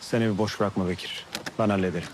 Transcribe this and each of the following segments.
Sen evi boş bırakma Bekir. Ben hallederim.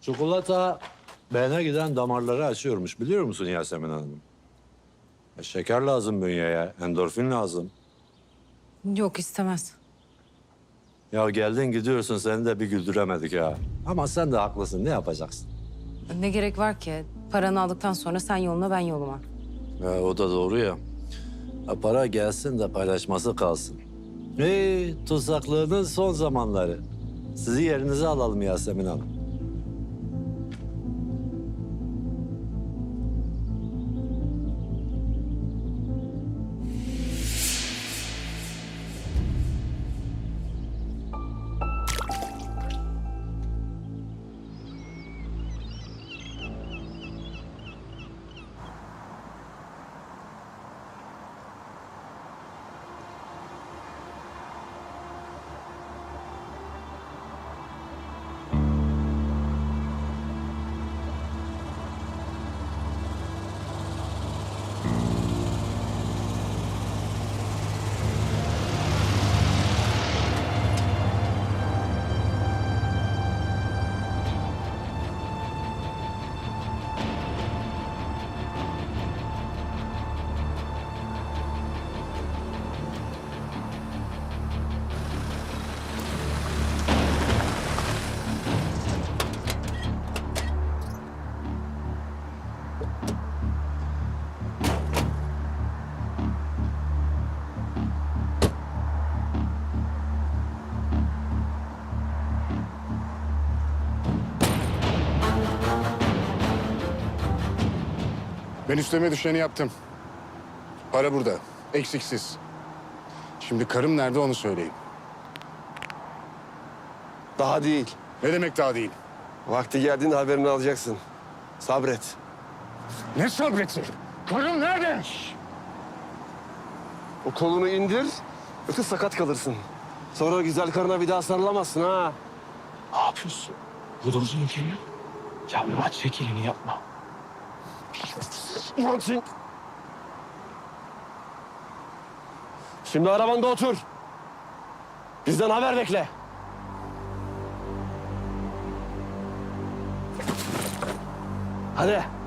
Çikolata beyne giden damarları açıyormuş biliyor musun Yasemin Hanım? E, şeker lazım bünyeye, endorfin lazım. Yok istemez. Ya geldin gidiyorsun seni de bir güldüremedik ya. Ama sen de haklısın ne yapacaksın? Ne gerek var ki? Paranı aldıktan sonra sen yoluna ben yoluma. Ya, o da doğru ya. Ya, para gelsin de paylaşması kalsın. Hey, tutsaklığının son zamanları. Sizi yerinize alalım Yasemin Hanım. Ben üstüme düşeni yaptım. Para burada. Eksiksiz. Şimdi karım nerede onu söyleyin. Daha değil. Ne demek daha değil? Vakti geldiğinde haberini alacaksın. Sabret. Ne sabreti? Karım nerede? O kolunu indir, yoksa sakat kalırsın. Sonra güzel karına bir daha sarılamazsın ha. Ne yapıyorsun? Bulursun ülkeyi. Yapma, çek elini yapma. Martin. Şimdi arabanda otur. Bizden haber bekle. Hadi.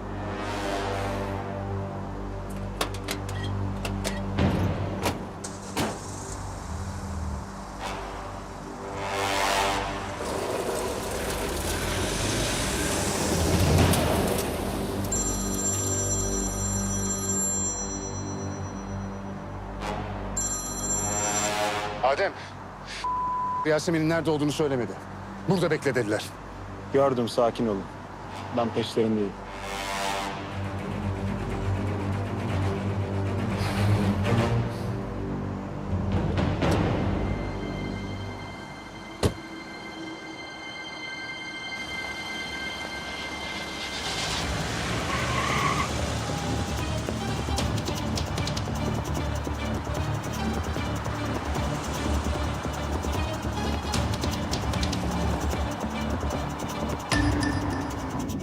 Adem. Yasemin'in nerede olduğunu söylemedi. Burada bekle dediler. Gördüm sakin olun. Ben peşlerindeyim.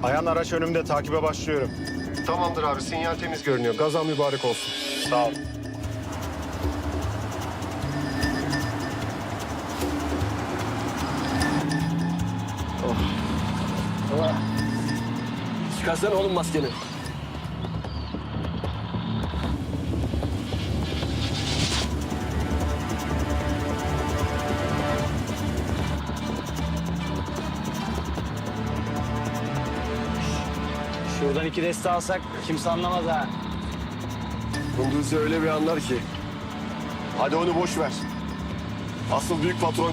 Ayan araç önümde takibe başlıyorum. Tamamdır abi sinyal temiz görünüyor. Gazan mübarek olsun. Sağ ol. Çıkarsana oğlum maskeni. Buradan iki deste alsak kimse anlamaz ha. Kunduzi öyle bir anlar ki. Hadi onu boş ver. Asıl büyük patron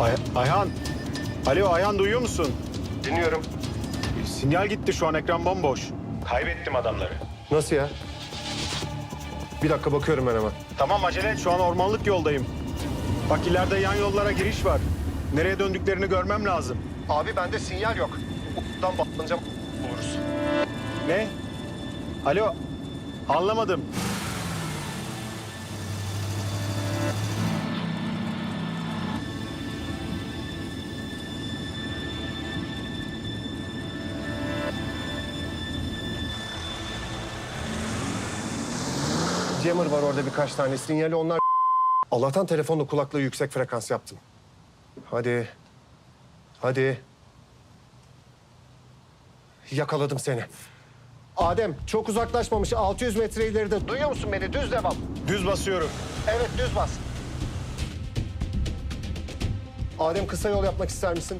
Ay- Ayhan. Alo Ayhan duyuyor musun? dinliyorum. Sinyal gitti şu an ekran bomboş. Kaybettim adamları. Nasıl ya? Bir dakika bakıyorum ben hemen. Tamam acele et şu an ormanlık yoldayım. Bak ileride yan yollara giriş var. Nereye döndüklerini görmem lazım. Abi bende sinyal yok. Buradan bağlanacağım buluruz. Ne? Alo. Anlamadım. Jammer var orada birkaç tane. Sinyali onlar... Allah'tan telefonla kulaklığı yüksek frekans yaptım. Hadi. Hadi. Yakaladım seni. Adem çok uzaklaşmamış. 600 metre ileride. Duyuyor musun beni? Düz devam. Düz basıyorum. Evet düz bas. Adem kısa yol yapmak ister misin?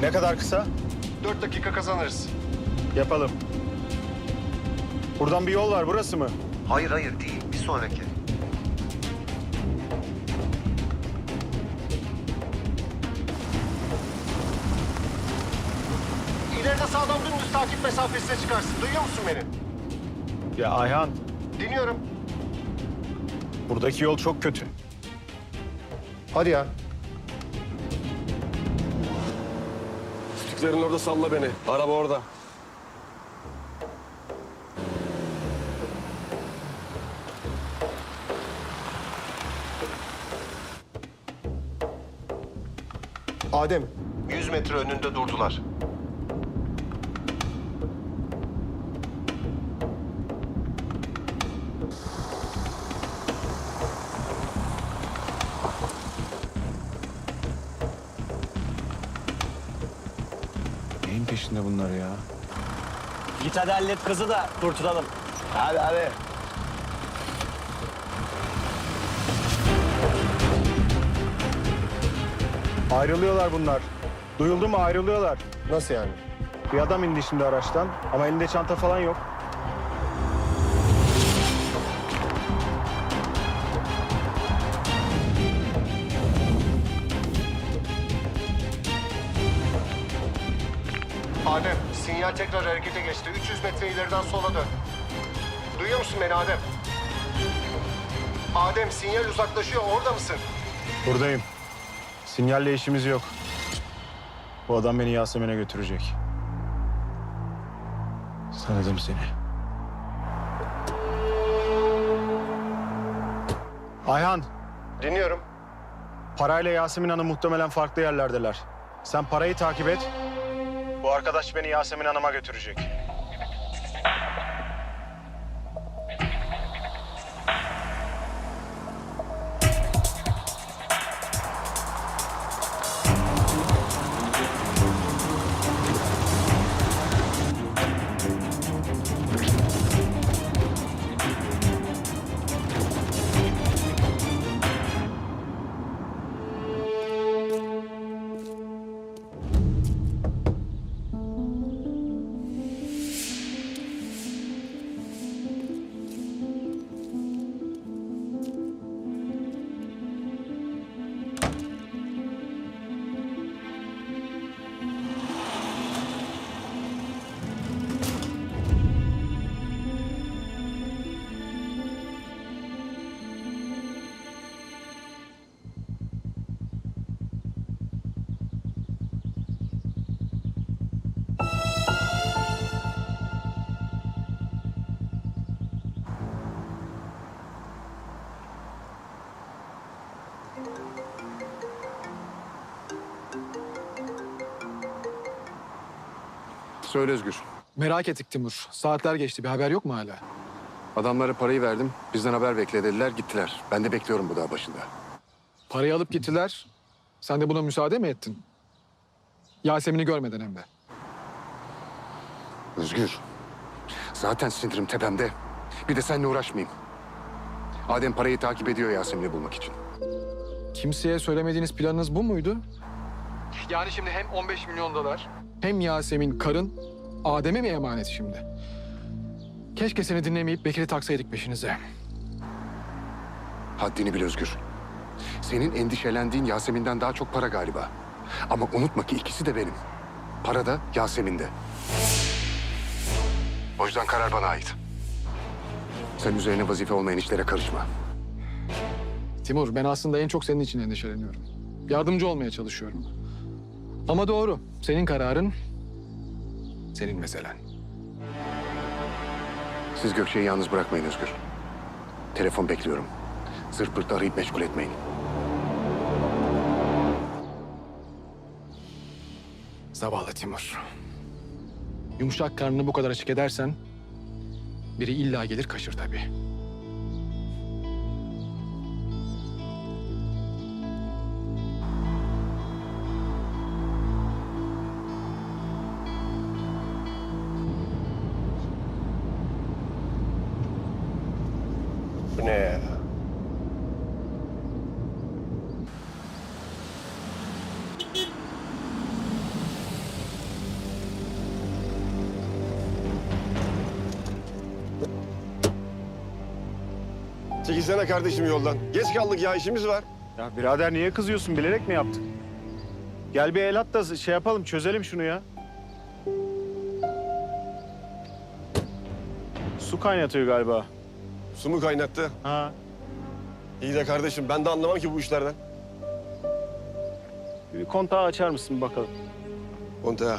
Ne kadar kısa? 4 dakika kazanırız. Yapalım. Buradan bir yol var burası mı? Hayır hayır değil. Sonraki. İleride sağdan dümdüz takip mesafesine çıkarsın. Duyuyor musun beni? Ya Ayhan Dinliyorum. buradaki yol çok kötü. Hadi ya. Kütüklerin orada salla beni. Araba orada. Adem. 100 metre önünde durdular. Neyin peşinde bunlar ya? Git hadi hallet kızı da kurtulalım. Hadi hadi. Ayrılıyorlar bunlar. Duyuldu mu ayrılıyorlar. Nasıl yani? Bir adam indi şimdi araçtan ama elinde çanta falan yok. Adem, sinyal tekrar harekete geçti. 300 metre ileriden sola dön. Duyuyor musun beni Adem? Adem, sinyal uzaklaşıyor. Orada mısın? Buradayım. Sinyalle işimiz yok. Bu adam beni Yasemin'e götürecek. Tanıdım seni. Ayhan, Dinliyorum. parayla Yasemin Hanım muhtemelen farklı yerlerdeler. Sen parayı takip et. Bu arkadaş beni Yasemin Hanım'a götürecek. Söyle Özgür. Merak ettik Timur. Saatler geçti. Bir haber yok mu hala? Adamlara parayı verdim. Bizden haber bekle dediler gittiler. Ben de bekliyorum bu dağ başında. Parayı alıp gittiler. Sen de buna müsaade mi ettin? Yasemin'i görmeden hem de. Özgür. Zaten sinirim tepemde. Bir de seninle uğraşmayayım. Adem parayı takip ediyor Yasemin'i bulmak için. Kimseye söylemediğiniz planınız bu muydu? Yani şimdi hem 15 milyon dolar hem Yasemin karın Adem'e mi emanet şimdi? Keşke seni dinlemeyip Bekir'i taksaydık peşinize. Haddini bil Özgür. Senin endişelendiğin Yasemin'den daha çok para galiba. Ama unutma ki ikisi de benim. Para da Yasemin'de. O yüzden karar bana ait. Sen üzerine vazife olmayan işlere karışma. Timur ben aslında en çok senin için endişeleniyorum. Yardımcı olmaya çalışıyorum. Ama doğru. Senin kararın senin meselen. Siz Gökçe'yi yalnız bırakmayın Özgür. Telefon bekliyorum. Zırt pırt arayıp meşgul etmeyin. Zavallı Timur. Yumuşak karnını bu kadar açık edersen biri illa gelir kaşır tabii. Bu ne ya? Çekilsene kardeşim yoldan. Geç kaldık ya işimiz var. Ya birader niye kızıyorsun? Bilerek mi yaptık? Gel bir el at da şey yapalım, çözelim şunu ya. Su kaynatıyor galiba. Su mu kaynattı? Ha. İyi de kardeşim ben de anlamam ki bu işlerden. Bir kontağı açar mısın bakalım? Konta.